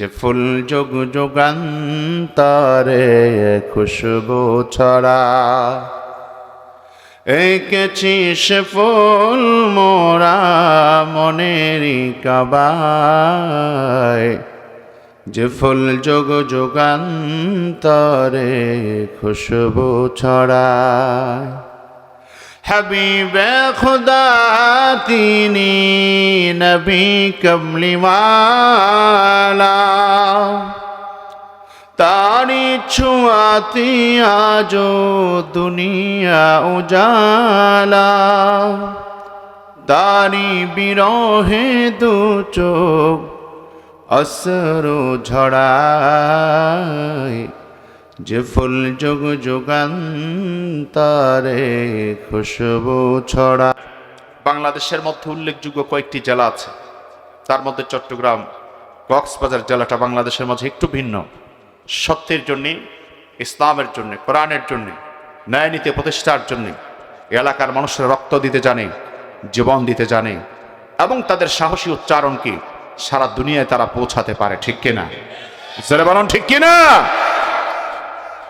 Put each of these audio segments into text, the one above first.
যে ফুল যোগ যোগান্তরে খুশবু ছড়া। এঁকেছি সে ফুল মোরা মনেরই কাবায়। যে ফুল যোগ যোগান্তরে খুশবু ছড়ায়। হাবিবে খুদা তিনি নবী কমলিওয়ালা তারি ছোঁয়াতি আজ দুনিয়া উজালা তারি বিরহে দু চোখ অসর ঝড়ায় যে ফুল যোগ যোগান্তরে খুশবু ছড়া। বাংলাদেশের মধ্যে উল্লেখযোগ্য কয়েকটি জেলা আছে। তার মধ্যে চট্টগ্রাম, কক্সবাজার জেলাটা বাংলাদেশের মাঝে একটু ভিন্ন। সত্যের জন্যে, ইসলামের জন্য, কোরআনের জন্য ন্যায় নীতি প্রতিষ্ঠার জন্য, এলাকার মানুষের রক্ত দিতে জানে, জীবন দিতে জানে, এবং তাদের সাহসী উচ্চারণকে সারা দুনিয়ায় তারা পৌঁছাতে পারে, ঠিক কিনা? বলুন, ঠিক কিনা?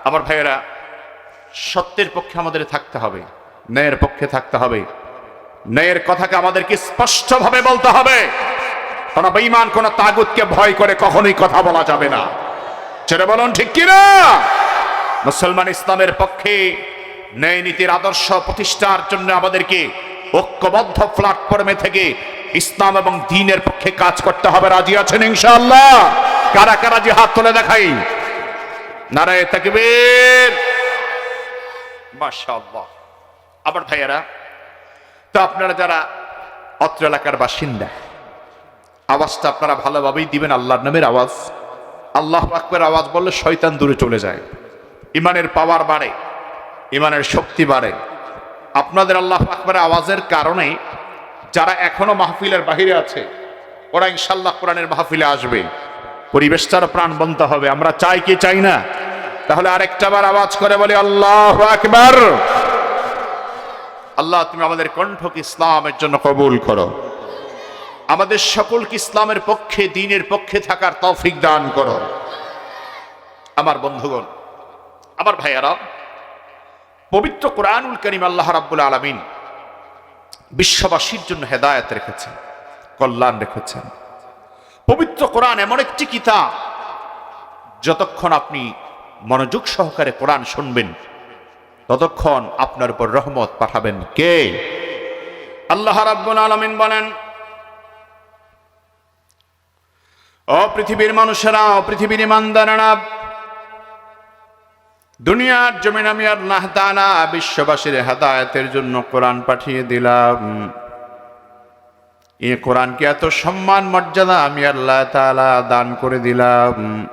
আমার ভাইয়েরা, সত্যের পক্ষে আমাদের থাকতে হবে, ন্যায়ের পক্ষে থাকতে হবে। ন্যায়ের কথাকে আমাদেরকে স্পষ্টভাবে বলতে হবে। কোন বেঈমান, কোন তাগুতকে ভয় করে কখনোই কথা বলা যাবে না। ছেড়ে বলুন, ঠিক কিনা? মুসলমান ইসলামের পক্ষে ন্যায় নীতির আদর্শ প্রতিষ্ঠার জন্য আমাদেরকে ঐক্যবদ্ধ প্ল্যাটফর্মে থেকে ইসলাম এবং দিনের পক্ষে কাজ করতে হবে। রাজি আছেন ইনশাআল্লাহ? কারা কারা যে হাত তুলে দেখাই? নারায় মাশাআল্লাহ। আবার ভাইয়ারা, তো আপনারা যারা অত্র এলাকার বাসিন্দা, আওয়াজটা আপনারা ভালোভাবেই দিবেন, আল্লাহর নামের আওয়াজ। আল্লাহ আকবের আওয়াজ বললে শয়তান দূরে চলে যায়। ইমানের পাওয়ার বাড়ে, ইমানের শক্তি বাড়ে। আপনাদের আল্লাহ আকবরের আওয়াজের কারণে যারা এখনও মাহফিলের বাহিরে আছে, ওরা ইনশাল্লাহ কোরআনের মাহফিলে আসবে। পরিবেশটার প্রাণবন্ত হবে। আমরা চাই কি চাই না? তাহলে আরেকটা বার আওয়াজ করে বলি, আল্লাহ আকবার। আল্লাহ, তুমি আমাদের কণ্ঠকে ইসলামের জন্য কবুল করো। আমাদের সকলকে ইসলামের পক্ষে, দিনের পক্ষে থাকার তৌফিক দান করো। আমার বন্ধুগণ, আমার ভাইয়ারা, পবিত্র কোরআনুল করিম আল্লাহ রাব্বুল আলমিন বিশ্ববাসীর জন্য হেদায়ত রেখেছেন, কল্যাণ রেখেছেন। পবিত্র কোরআন এমন একটি কিতাব, যতক্ষণ আপনি মনোযোগ সহকারে কোরআন শুনবেন। ততক্ষণ আপনার উপর রহমত পাঠাবেন কে? আল্লাহ রাব্বুল আলামিন বলেন, ও পৃথিবীর মানুষেরা, ও পৃথিবীর ইমানদারেরা, দুনিয়ার জমিন আমি আল্লাহ তাআলা বিশ্ববাসীর হেদায়েতের জন্য কোরআন পাঠিয়ে দিলাম। এ কোরআনকে এত সম্মান, মর্যাদা আমি আল্লাহ তাআলা দান করে দিলাম।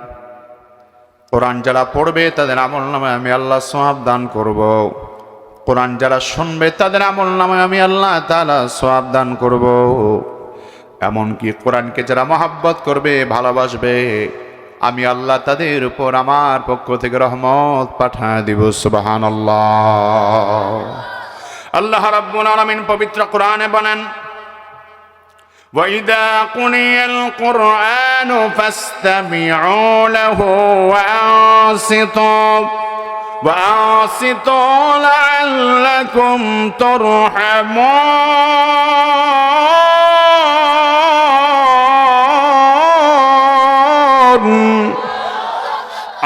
কোরআন যারা পড়বে, তাদের আমল নামে আমি আল্লাহ সোয়াব দান করব। কোরআন যারা শুনবে, তাদের আমল নামে আমি আল্লাহ তাআলা সোয়াব দান করব। এমনকি কোরআনকে যারা মহাব্বত করবে, ভালোবাসবে, আমি আল্লাহ তাদের উপর আমার পক্ষ থেকে রহমত পাঠায় দিব সুবাহান আল্লাহ আল্লাহ রাব্বুল আলামিন পবিত্র কোরআনে বলেন وإذا قرئ القرآن فاستمعوا له وأنصتوا وأنصتوا لعلكم ترحمون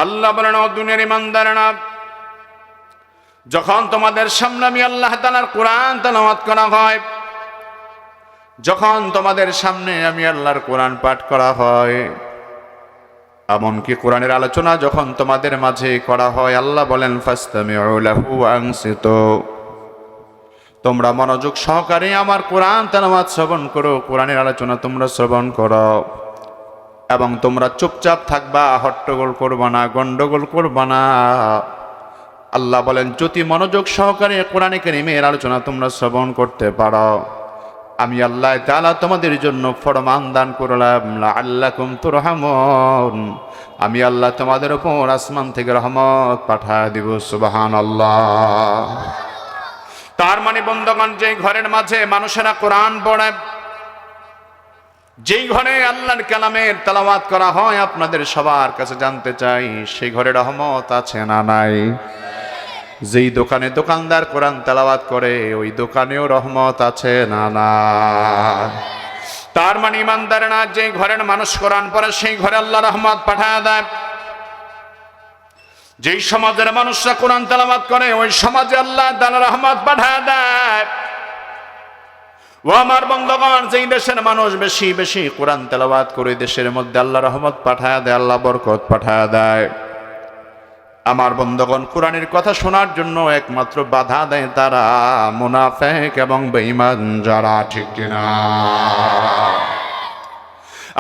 আল্লাহ বলেন ও দুনিয়ার ইমানদারেরা যখন তোমাদের সামনে আমি আল্লাহ তাআলার কোরআন তেলাওয়াত করা হয় যখন তোমাদের সামনে আমি আল্লাহর কোরআন পাঠ করা হয়, এমনকি কোরআনের আলোচনা যখন তোমাদের মাঝে করা হয়, আল্লাহ বলেন তোমরা মনোযোগ সহকারে আমার কোরআন তেলাওয়াত শ্রবণ করো, কোরআনের আলোচনা তোমরা শ্রবণ করো, এবং তোমরা চুপচাপ থাকবা, হট্টগোল করবা না, গন্ডগোল করবা না। আল্লাহ বলেন, যদি মনোযোগ সহকারে কোরআনে কারিমের আলোচনা তোমরা শ্রবণ করতে পারো। আমি আল্লাহ তাআলা তোমাদের জন্য ফরমান দান করলাম আল্লাহ আল্লাকুম তুরহামুন। আমি আল্লাহ তোমাদের ওপর আসমান থেকে রহমত পাঠায় দিব সুবাহান আল্লাহ তার মানে বন্ধগণ যে ঘরের মাঝে মানুষেরা কোরআন পড়ে, যেই ঘরে আল্লাহর কালামের তালাওয়াত করা হয়, আপনাদের সবার কাছে জানতে চাই, সেই ঘরে রহমত আছে না নাই? যেই দোকানে দোকানদার কোরআন তালাওয়াত করে, ওই দোকানেও রহমত আছে না না? তার মানে ইমানদার না, যে ঘরের মানুষ কোরআন পড়ে, সেই ঘরে আল্লাহ রহমত পাঠায় দেয়। যেই সমাজের মানুষরা কোরআন তালাবাদ করে, ওই সমাজে আল্লাহ তালা রহমত পাঠায় দেয়। ও আমার বন্ধগণ, যেই দেশের মানুষ বেশি বেশি কোরআন তেলাবাদ করে, দেশের মধ্যে আল্লাহ রহমত পাঠায় দেয়, আল্লাহ বরকত পাঠায় দেয়। আমার বন্ধগণ, কোরআনের কথা শোনার জন্য একমাত্র বাধা দেয় তারা মুনাফেক এবং বেঈমান যারা ঠিক কিনা।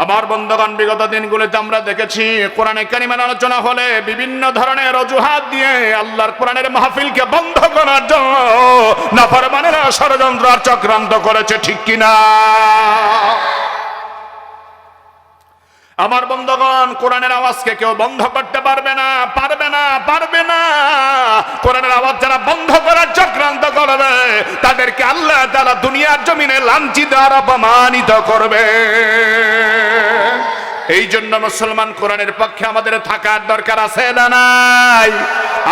আমার বন্ধগণ, বিগত দিনগুলিতে আমরা দেখেছি কোরআনে কারিমের আলোচনা হলে বিভিন্ন ধরনের অজুহাত দিয়ে আল্লাহর কোরআনের মাহফিলকে বন্ধ করার জন্য নাফরমানেরা ষড়যন্ত্র আর চক্রান্ত করেছে ঠিক কিনা। আমার বন্ধগণ, কোরআনের আওয়াজকে কেউ বন্ধ করতে পারবে না পারবে না পারবে না। কোরআনের আওয়াজ যারা বন্ধ করার চক্রান্ত করবে, তাদেরকে আল্লাহ তারা দুনিয়ার জমিনে লাঞ্ছিত আর অপমানিত করবে। এই জন্য মুসলমান কোরআনের পক্ষে আমাদের থাকার দরকার আছে না নাই?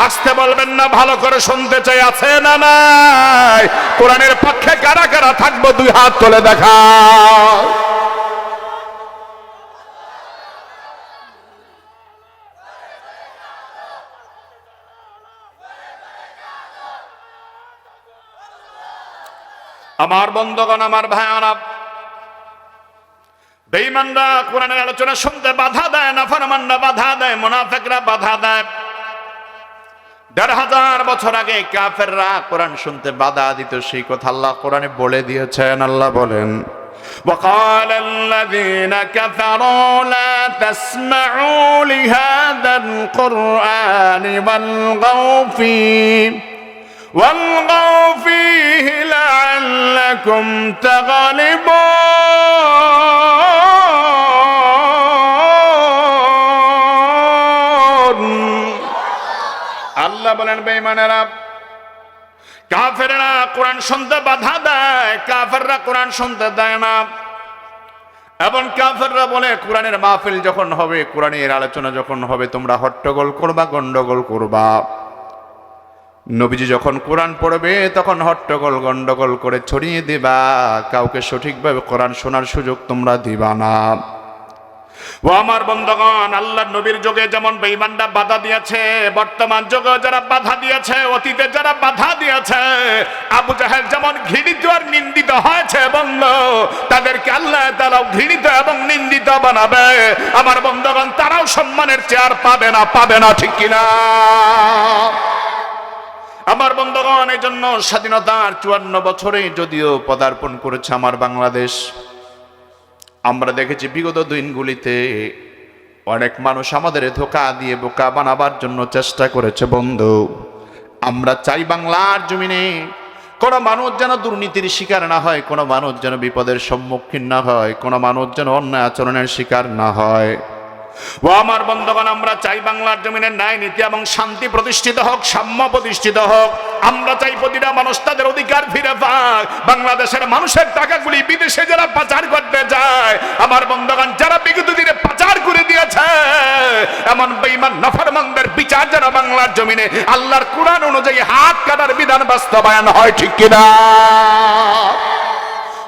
আসতে বলবেন না, ভালো করে শুনতে চাই, আছে না নাই? কোরআনের পক্ষে কারা কারা থাকব, দুই হাত তুলে দেখা আমার বন্ধগণ আমার ভাইয়ারা বেঈমানরা কোরআনের আলোচনা শুনতে বাধা দেয় না ফরমানরা বাধা দেয় মুনাফিকরা বাধা দেয় দেড় হাজার বছর আগে কাফেররা কোরআন শুনতে বাধা দিত সেই কথা আল্লাহ কোরআনে বলে দিয়েছেন আল্লাহ বলেন وقال الذين كفروا لا تسمعوا لهذا القرآن والغوا فيه والغوا فيه لعلكم تغلبون আল্লাহ বলেন বেঈমানেরা কাফেররা কোরআন শুনতে বাধা দেয় কাফেররা কোরআন শুনতে দেয় না এবং কাফেররা বলে কোরআনের মাহফিল যখন হবে কোরআনের আলোচনা যখন হবে তোমরা হট্টগোল করবা গন্ডগোল করবা নবীজি যখন কোরআন পড়বে, তখন হট্টগোল গন্ডগোল করে ছড়িয়ে দিবা। কাউকে সঠিকভাবে কোরআন শোনার সুযোগ তোমরা দিবা না। ও আমার বন্ধগণ আল্লাহ নবীর যুগে যেমন বেঈমানরা বাধা দিয়েছে, বর্তমান যুগে যারা বাধা দিয়েছে, অতীতে যারা বাধা দিয়েছে, আবু জাহেল যেমন ঘৃণিত আর নিন্দিত হয়েছে, বন্ধ। তাদেরকে আল্লাহ তারাও ঘৃণিত এবং নিন্দিত বানাবে। আমার বন্ধগণ, তারাও সম্মানের চেয়ার পাবে না পাবে না, ঠিক কিনা? আমার বন্ধগণ এই জন্য স্বাধীনতার চুয়ান্ন বছরে যদিও পদার্পণ করেছে আমার বাংলাদেশ, আমরা দেখেছি বিগত দিনগুলিতে অনেক মানুষ আমাদের ধোকা দিয়ে বোকা বানাবার জন্য চেষ্টা করেছে। বন্ধু, আমরা চাই বাংলার জমিনে কোনো মানুষ যেন দুর্নীতির শিকার না হয়, কোনো মানুষ যেন বিপদের সম্মুখীন না হয়, কোনো মানুষ যেন অন্যায় আচরণের শিকার না হয়। ও আমার বন্ধগণ, আমরা চাই বাংলার জমিনের ন্যায় নীতি এবং শান্তি প্রতিষ্ঠিত হোক, সাম্য প্রতিষ্ঠিত হোক। আমরা চাই প্রতিটা মানুষ তাদের অধিকার ফিরে পাক। বাংলাদেশের মানুষের টাকাগুলি বিদেশে যারা পাচার করতে যায় আমার বন্ধগণ, যারা বিগত দিনে পাচার করে দিয়েছে, এমন বেঈমান, নফরমানদের বিচার যারা বাংলার জমিনে আল্লাহর কোরআন অনুযায়ী হাত কাটার বিধান বাস্তবায়ন হয়, ঠিক কিনা?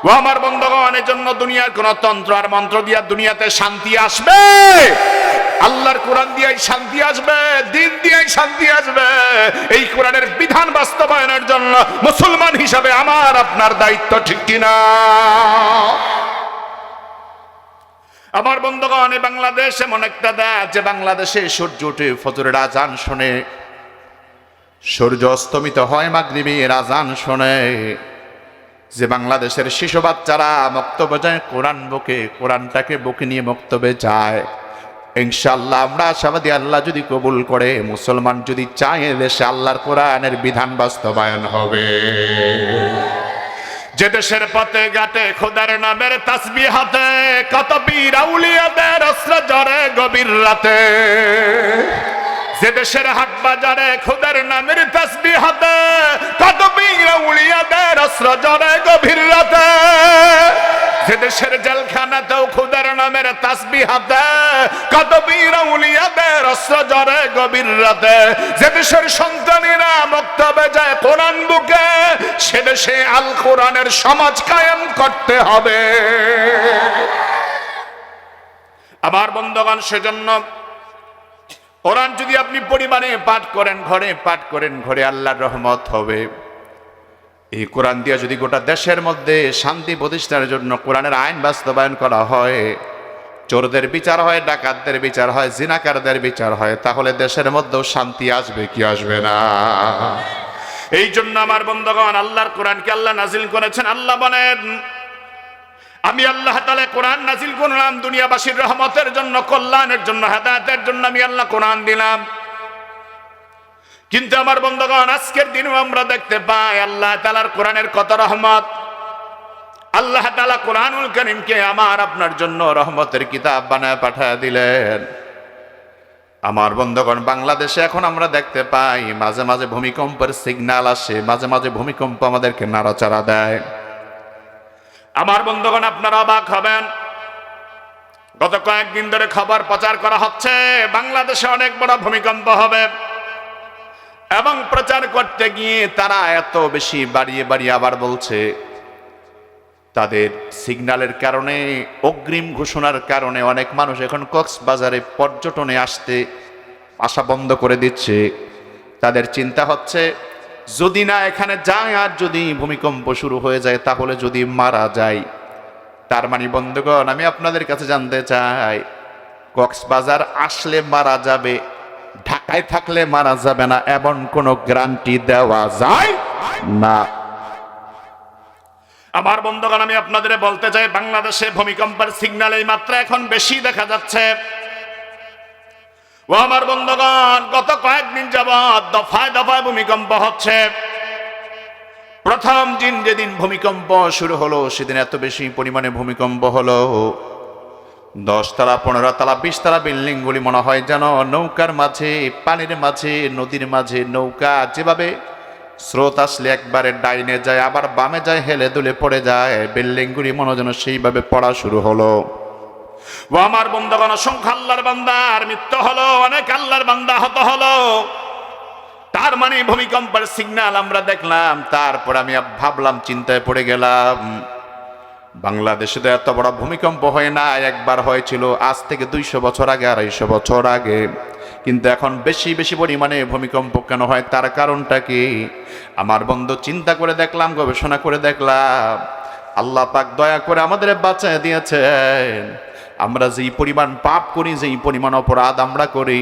ও আমার বন্ধগণ এর জন্য দুনিয়ার কোন তন্ত্র আর মন্ত্র দিয়া দুনিয়াতে শান্তি আসবে। আল্লাহর কোরআন দিয়াই শান্তি আসবে, দিন দিয়াই শান্তি আসবে। এই কোরআনের বিধান বাস্তবায়নের জন্য মুসলমান হিসাবে আমার, আপনার দায়িত্ব ঠিক কিনা? আমার বন্ধুগণ বাংলাদেশ এমন একটা দেশ, যে বাংলাদেশে সূর্য উঠে ফজরের আজান শোনে। সূর্য অস্তমিত হয় মাগরিবের আজান শোনে। যে বাংলাদেশের শিশু বাচ্চারা বক্তব্য যায় কোরআন বুকে, কোরআনটাকে বুকে নিয়ে বক্তব্যে যায়। ইনশাল্লাহ আমরা আশাবাদী আল্লাহ যদি কবুল করে, মুসলমান যদি চায় দেশে আল্লাহর কোরআনের বিধান বাস্তবায়ন হবে। যে দেশের পথে ঘাটে খোদার নামের তাসবি হাতে, কত বীর আউলিয়াদের অস্ত্র জরে গভীর রাতে। যে দেশের হাট বাজারে খুদের নামের তসবি হাতে কত বীর উলিয়াদের অস্ত্র জরে গভীর রাতে। যে দেশের জেলখানাতেও খুদের নামের তাসবি হাতে কত বীর উলিয়াদের অস্ত্র জরে গভীর রাতে। যে দেশের সন্তানেরা বক্তব্যে যায় কোরআন বুকে, সে দেশে আল কোরআনের সমাজ কায়েম করতে হবে। আমার বন্ধগণ, সেজন্য কোরআন যদি আপনি পরিমাণে পাঠ করেন, ঘরে পাঠ করেন, ঘরে আল্লাহর রহমত হবে। এই কোরআন দিয়ে যদি গোটা দেশের মধ্যে শান্তি প্রতিষ্ঠার জন্য কোরআনের আইন বাস্তবায়ন করা হয়, চোরদের বিচার হয়, ডাকাতদের বিচার হয়, জিনাকারদের বিচার হয়, তাহলে দেশের মধ্যেও শান্তি আসবে কি আসবে না? এই জন্য আমার বন্ধগণ, আল্লাহর কোরআনকে আল্লাহ নাজিল করেছেন। আল্লাহ বলেন আমি আল্লাহ তালে কোরআন নাজিল করলাম, দুনিয়াবাসীর রহমতের জন্য, কল্যাণের জন্য, হেদায়তের জন্য আমি আল্লাহ কোরআন দিলাম। কিন্তু আমার বন্ধুগণ, আজকের দিনেও আমরা দেখতে পাই আল্লাহ তালার কোরআনের কত রহমত। আল্লাহ তালা কোরআনুল করিমকে আমার আপনার জন্য রহমতের কিতাব বানায় পাঠায় দিলেন। আমার বন্ধুগণ, বাংলাদেশে এখন আমরা দেখতে পাই, মাঝে মাঝে ভূমিকম্পের সিগন্যাল আসে, মাঝে মাঝে ভূমিকম্প আমাদেরকে নাড়াচাড়া দেয়। আমার বন্ধুগণ, আপনারা অবাক হবেন। গত কয়েকদিন ধরে খবর প্রচার করা হচ্ছে, বাংলাদেশে অনেক বড় ভূমিকম্প হবে। এবং প্রচার করতে গিয়ে তারা এত বেশি বাড়িয়ে বাড়িয়ে আবার বলছে, তাদের সিগন্যালের কারণে, অগ্রিম ঘোষণার কারণে অনেক মানুষ এখন কক্সবাজারে পর্যটনে আসতে আসা বন্ধ করে দিচ্ছে। তাদের চিন্তা হচ্ছে যদি না এখানে যায় আর যদি ভূমিকম্প শুরু হয়ে যায়, তাহলে যদি মারা যায়। তার মানে বন্ধুগণ, আমি আপনাদের কাছে জানতে চাই, কক্সবাজার আসলে মারা যাবে, ঢাকায় থাকলে মারা যাবে না, এমন কোনো গ্যারান্টি দেওয়া যায় না? আমার বন্ধুগণ, আমি আপনাদের বলতে চাই, বাংলাদেশে ভূমিকম্পের সিগন্যাল এই মাত্রা এখন বেশি দেখা যাচ্ছে। ও আমার বন্ধুগণ, গত কয়েকদিন যাবৎ দফায় দফায় ভূমিকম্প হচ্ছে। প্রথম দিন যেদিন ভূমিকম্প শুরু হলো, সেদিন এত বেশি পরিমাণে ভূমিকম্প হলো। দশতলা পনেরো তলা বিশ তলা বিল্ডিং গুলি মনে হয় যেন নৌকার মাঝে, পানির মাঝে, নদীর মাঝে নৌকা যেভাবে স্রোত আসলে একবারে ডাইনে যায়, আবার বামে যায়, হেলে দুলে পড়ে যায় বিল্ডিং গুলি মনে যেন সেইভাবে পড়া শুরু হলো। ও আমার বন্ধগণ, অসংখ্য আল্লাহর বান্দার মৃত্যু হলো, অনেক আল্লাহর বান্দা হত হলো। তার মানে ভূমিকম্পের সিগন্যাল আমরা দেখলাম, তারপর আমি ভাবলাম, চিন্তায় পড়ে গেলাম, বাংলাদেশে তো এত বড় ভূমিকম্প হয় না, একবার হয়েছিল আজ থেকে দুইশো বছর আগে, আড়াইশো বছর আগে। কিন্তু এখন বেশি বেশি পরিমাণে ভূমিকম্প কেন হয়, তার কারণটা কি? আমার বন্ধু চিন্তা করে দেখলাম, গবেষণা করে দেখলাম, আল্লাহ পাক দয়া করে আমাদের বাঁচায় দিয়েছেন। আমরা যেই পরিমাণ পাপ করি, যেই পরিমাণ অপরাধ আমরা করি,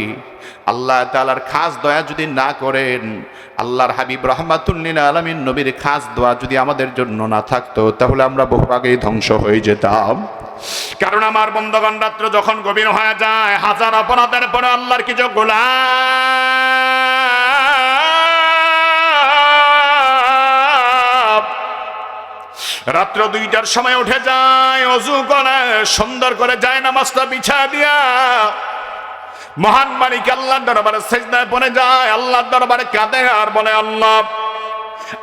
আল্লাহ তালার খাস দয়া যদি না করেন, আল্লাহর হাবিব রহমাতুল্লিন আলমিন নবীর খাস দোয়া যদি আমাদের জন্য না থাকতো, তাহলে আমরা বহু আগেই ধ্বংস হয়ে যেতাম। কারণ আমার বন্ধগণ, রাত্র যখন গভীর হয়ে যায়, হাজার অপরাধের পরে আল্লাহর কিছু গোলাপ রাত্র দুইটার সময় উঠে যায়, অজু করে, সুন্দর করে যায় নামাজটা বিছা দিয়া। মহান মালিক আল্লাহর দরবারে সেজদায় পড়ে যায়, আল্লাহর দরবারে কাঁদে আর বলে, আল্লাহ,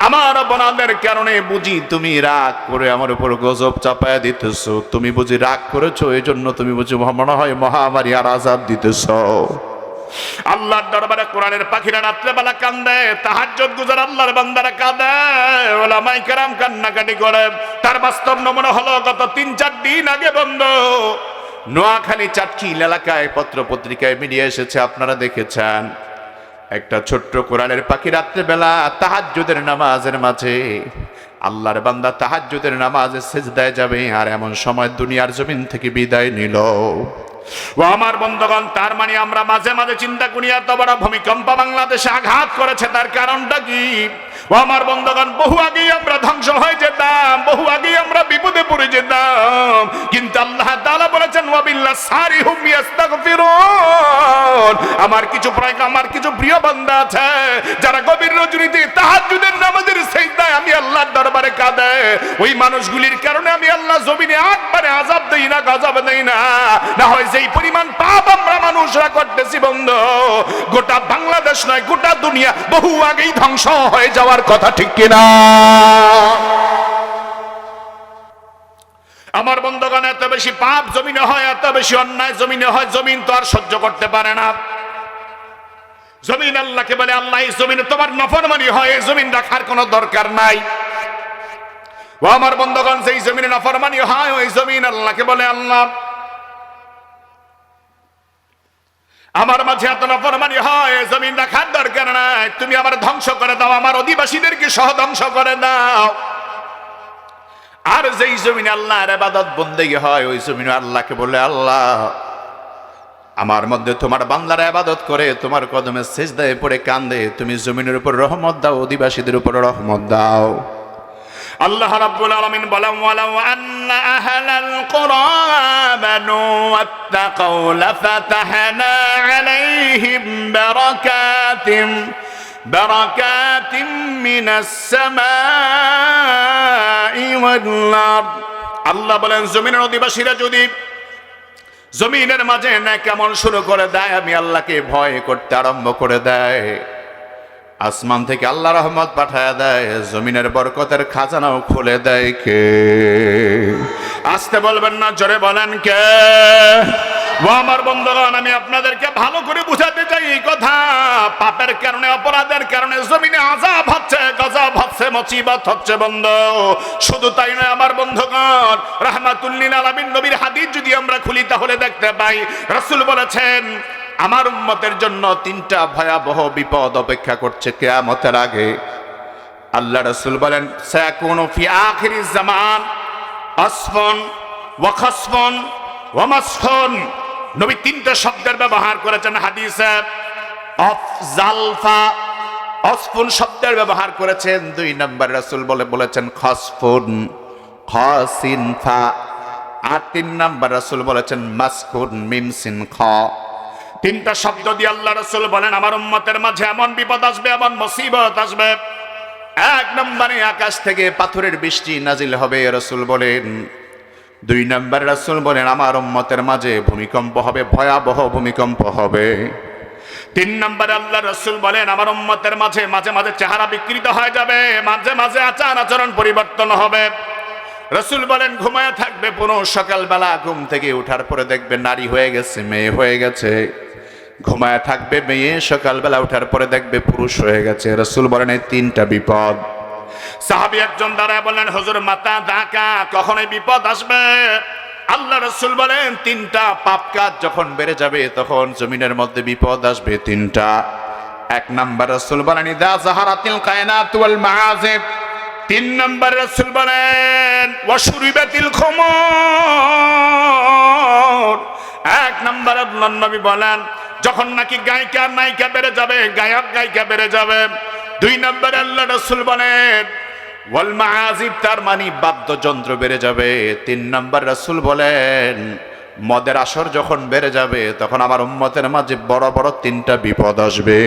আমার অপরাধের কারণে বুঝি তুমি রাগ করে আমার উপর গজব চাপায় দিতেছো। তুমি বুঝি রাগ করেছ এই জন্য তুমি বুঝি মনে হয় মহামারী আর আজাব দিতেছ। আল্লাহর দরবারে কোরআনের পাখিরা রাত্রেবেলা কান্দে, তাহাজ্জুদ গুজার আল্লাহর বান্দারা কাঁদে, ওলামাই কেরাম কান্নাকাটি করে। তার বাস্তব নমুনা হলো, গত তিন চার দিন আগে বন্ধ। নোয়াখালী চাটকিল এলাকায় পত্র পত্রিকায় মিলিয়ে এসেছে, আপনারা দেখেছেন। একটা ছোট্ট কোরআনের পাখি রাত্রেবেলা তাহাজ্জুদের নামাজের মাঝে। আল্লাহর বান্দা তাহাজ্জুদের নামাজে সেজদায় যাবে, আর এমন সময় দুনিয়ার জমিন থেকে বিদায় নিল। ও আমার বন্ধগণ, তার মানে আমরা মাঝে মাঝে চিন্তা করি, এত বড় ভূমিকম্প বাংলাদেশে আঘাত করেছে, তার কারণটা কি? আমার বন্ধগণ, বহু আগেই আমরা ধ্বংস হয়ে যেতাম, বহু আগেই আমরা বিপদে পড়ে যেতাম। কিন্তু আল্লাহ তাআলা বলেছেন ওয়াবিল্লাহ সারিহুম ইয়াস্তাগফিরুন। আমার কিছু প্রায় আমার কিছু প্রিয় বান্দা আছে, যারা গভীর রজনীতে তাহাজ্জুদের নামাজের সেজদায় আমি আল্লাহর দরবারে কাঁদে। ওই মানুষগুলির কারণে আমি আল্লাহ জমিনে একবারে আযাব দেই না, গজব দেই না। না হয় যেই পরিমাণ পাপ আমরা মানুষরা করতেছি, বন্ধু, গোটা বাংলাদেশ নয়, গোটা দুনিয়া বহু আগেই ধ্বংস হয়ে যাওয়ার কথা ঠিক কিনা? আমার বন্ধগণ, এত বেশি পাপ জমিনে হয়, এত বেশি অন্যায় জমিনে হয়, জমিন তো আর সহ্য করতে পারে না। জমিন আল্লাহকে বলে, আল্লাহ, এই জমিনে তোমার নফরমানি হয়, এই জমিন রাখার কোনো দরকার নাই। ও আমার বন্ধগণ সেই জমিনে নফরমানি হয়, ওই জমিন আল্লাহকে বলে, আল্লাহ আমার মাঝে এত নফরমানি হয় জমিন রাখার দরকার নাই। তুমি আমার ধ্বংস করে দাও, আমার অধিবাসীদেরকে সহ ধ্বংস করে দাও। আর যেই জমিনে আল্লাহর আবাদত বন্দেগী হয়, ওই জমিনে আল্লাহকে বলে, আল্লাহ, আমার মধ্যে তোমার বান্দার আবাদত করে, তোমার কদমে শেষ দেয় পড়ে কান্দে, তুমি জমিনের উপর রহমত দাও, অধিবাসীদের উপর রহমত দাও। আল্লাহ রাব্বুল আলামিন বলেন, ওয়ালাউ আন্না আহলাল কুরা আমানু ওয়াত্তাকাউ লাফাতাহনা আলাইহিম বারাকাতিম বারাকাতিম মিনাস সামাই ওয়াল আল্লাহ বলেন, জমিনের অধিবাসীরা যদি জমিনের মাঝে না কেমন শুরু করে দেয়, আমি আল্লাহকে ভয় করতে আরম্ভ করে দেয়। আসমান থেকে আল্লাহ রহমত পাঠায় দেয়, জমিনের বরকতের খাজানাও খুলে দেয় কে? আসতে বলবেন না, জোরে বলেন কে? ও আমার বন্ধুগণ, আমি আপনাদেরকে ভালো করে বুঝাতে চাই কথা। পাপের কারণে, অপরাধের কারণে জমিনে আজাব হচ্ছে, গজব হচ্ছে, মুসিবত হচ্ছে, বন্ধ। শুধু তাই নয়, আমার বন্ধুগণ রাহমাতুল্লিন আলামিন নবীর হাদিস যদি আমরা খুলি, তাহলে দেখতে পাই, রাসূল বলেছেন আমার উম্মতের জন্য তিনটা ভয়াবহ বিপদ অপেক্ষা করছে কেয়ামতের আগে। আল্লাহ রসুল বলেন ফি আখিরি জামান, আসফন ওয়াখাসফন ওয়ামাসফন নবী তিনটা শব্দের ব্যবহার করেছেন হাদিসে। অফজালফা অসফুন শব্দের ব্যবহার করেছেন। দুই নম্বর রাসূল বলে, বলেছেন, খসফুন খসিনফা আর তিন নম্বর রাসূল বলেছেন, মাসকুন মিমসিন খ। তিনটা শব্দ দিয়ে আল্লাহ রসুল বলেন, আমার উম্মতের মাঝে এমন বিপদ আসবে, এমন মুসিবত আসবে। এক নম্বরে আকাশ থেকে পাথরের বৃষ্টি নাজিল হবে, রসুল বলেন। দুই নম্বর রসুল বলেন, আমার উম্মতের মাঝে ভূমিকম্প হবে, ভয়াবহ ভূমিকম্প হবে। তিন নম্বরে আল্লাহ রসুল বলেন, আমার উম্মতের মাঝে মাঝে মাঝে চেহারা বিকৃত হয়ে যাবে, মাঝে মাঝে আচার আচরণ পরিবর্তন হবে। রসুল বলেন, ঘুমায় থাকবে পুরো সকালবেলা, ঘুম থেকে উঠার পরে দেখবে নারী হয়ে গেছে, মেয়ে হয়ে গেছে। ঘুমায় থাকবে মেয়ে, সকালবেলা উঠার পরে দেখবে পুরুষ হয়ে গেছে। রসুল বলেন, এই তিনটা বিপদ। সাহাবি একজন দাঁড়ায় বললেন, হজুর, মাতা ডাকা, কখন এই বিপদ আসবে? আল্লাহ রসুল বলেন, তিনটা পাপ কাজ যখন বেড়ে যাবে, তখন জমিনের মধ্যে বিপদ আসবে তিনটা। এক নাম্বার রসুল বলেন, ইদা জাহারাতিল কায়নাত ওয়াল মাআজিব তিন নম্বর রসুল বলেন ওয়াসুরিবাতিল খমর। এক নম্বর আল্লাহ নবী বলেন যখন নাকি গায়িকা নায়িকা বেড়ে যাবে, গায়ক গায়িকা বেড়ে যাবে। দুই নম্বর আল্লাহ রসুল বলেন ওয়াল মাহাজিব তার মানে বাদ্যযন্ত্র বেড়ে যাবে। তিন নম্বর রসুল বলেন, মদের আসর যখন বেড়ে যাবে, তখন আমার উম্মতের মাঝে বড় বড় তিনটা বিপদ আসবে।